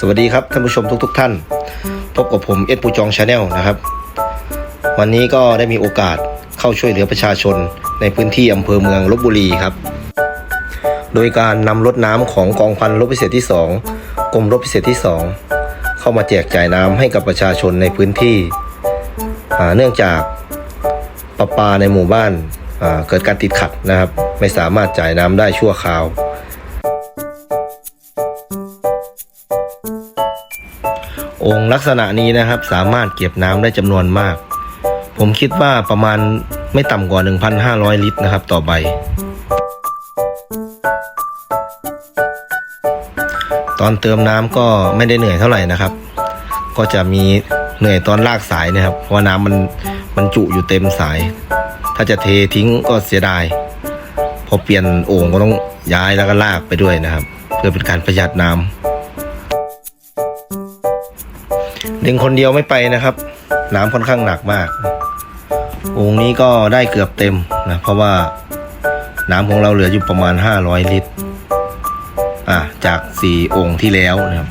สวัสดีครับท่านผู้ชมทุกๆท่าน พบกับผมเอ็ดปูจองชาแนลนะครับ วันนี้ก็ได้มีโอกาสเข้าช่วยเหลือประชาชนในพื้นที่อำเภอเมืองลบบุรีครับ โดยการนำรถน้ำของกองพันรบพิเศษที่ 2กรมรบพิเศษที่ 2 เข้ามาแจกจ่ายน้ำให้กับประชาชนในพื้นที่ เนื่องจากประปาในหมู่บ้านเกิดการติดขัดนะครับ ไม่สามารถจ่ายน้ำได้ชั่วคราว องค์ลักษณะนี้นะครับสามารถเก็บน้ำได้จำนวนมาก ผมคิดว่าประมาณไม่ต่ำกว่า 1,500 ลิตรนะครับ ต่อใบ ตอนเติมน้ำก็ไม่ได้เหนื่อยเท่าไหร่นะครับ ก็จะมีเหนื่อยตอนลากสายนะครับ เพราะน้ำมันมันจุอยู่เต็มสาย ถ้าจะเททิ้งก็เสียดาย พอเปลี่ยนโอ่งก็ต้องย้ายแล้วก็ลากไปด้วยนะครับ เพื่อเป็นการประหยัดน้ำ ดึงคนเดียวไม่ไปนะครับ น้ำค่อนข้างหนักมากองค์นี้ก็ได้เกือบเต็มนะเพราะว่าน้ำของเราเหลืออยู่ประมาณ 500 ลิตรอะจากสี่องค์ที่แล้วนะครับ